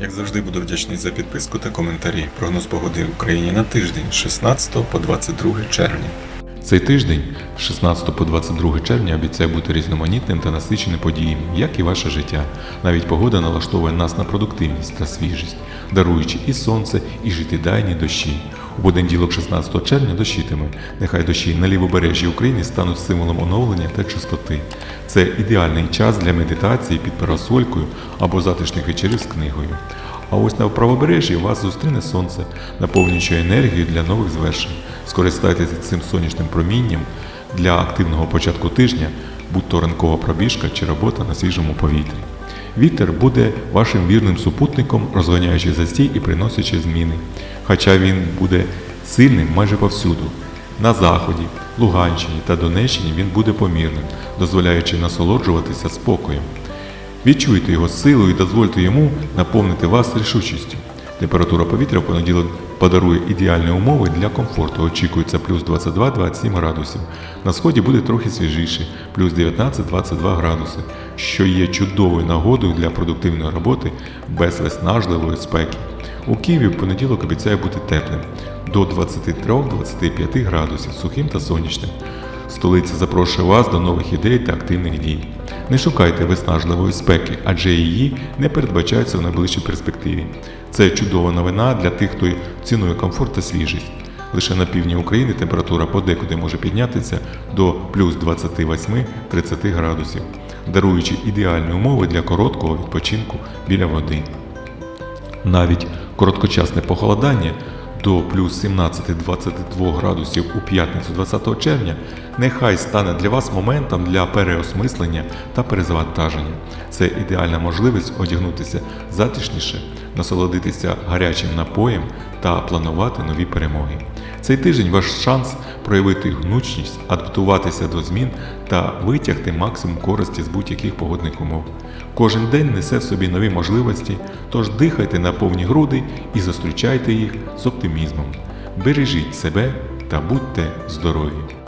Як завжди буду вдячний за підписку та коментарі. Прогноз погоди в Україні на тиждень з 16 по 22 червня. Цей тиждень з 16 по 22 червня обіцяє бути різноманітним та насиченим подіями, як і ваше життя. Навіть погода налаштовує нас на продуктивність та свіжість, даруючи і сонце, і життєдайні дощі. У понеділок 16 червня дощитиме. Нехай дощі на лівобережжі України стануть символом оновлення та чистоти. Це ідеальний час для медитації під парасолькою або затишних вечорів з книгою. А ось на правобережжі вас зустріне сонце, наповнюючи енергію для нових звершень. Скористайтеся цим сонячним промінням для активного початку тижня, будь то ранкова пробіжка чи робота на свіжому повітрі. Вітер буде вашим вірним супутником, розганяючи застій і приносячи зміни. Хоча він буде сильним майже повсюду. На Заході, Луганщині та Донеччині він буде помірним, дозволяючи насолоджуватися спокоєм. Відчуйте його силу і дозвольте йому наповнити вас рішучістю. Температура повітря в понеділок подарує ідеальні умови для комфорту. Очікується плюс 22-27 градусів. На сході буде трохи свіжіше, плюс 19-22 градуси, що є чудовою нагодою для продуктивної роботи без виснажливої спеки. У Києві в понеділок обіцяє бути теплим до 23-25 градусів, сухим та сонячним. Столиця запрошує вас до нових ідей та активних дій. Не шукайте виснажливої спеки, адже її не передбачається в найближчій перспективі. Це чудова новина для тих, хто цінує комфорт та свіжість. Лише на півдні України температура подекуди може піднятися до плюс 28-30 градусів, даруючи ідеальні умови для короткого відпочинку біля води. Навіть короткочасне похолодання до плюс 17-22 градусів у п'ятницю 20 червня нехай стане для вас моментом для переосмислення та перезавантаження. Це ідеальна можливість одягнутися затишніше, насолодитися гарячим напоєм та планувати нові перемоги. Цей тиждень ваш шанс проявити гнучність, адаптуватися до змін та витягти максимум користі з будь-яких погодних умов. Кожен день несе в собі нові можливості, тож дихайте на повні груди і зустрічайте їх з оптимізмом. Бережіть себе та будьте здорові!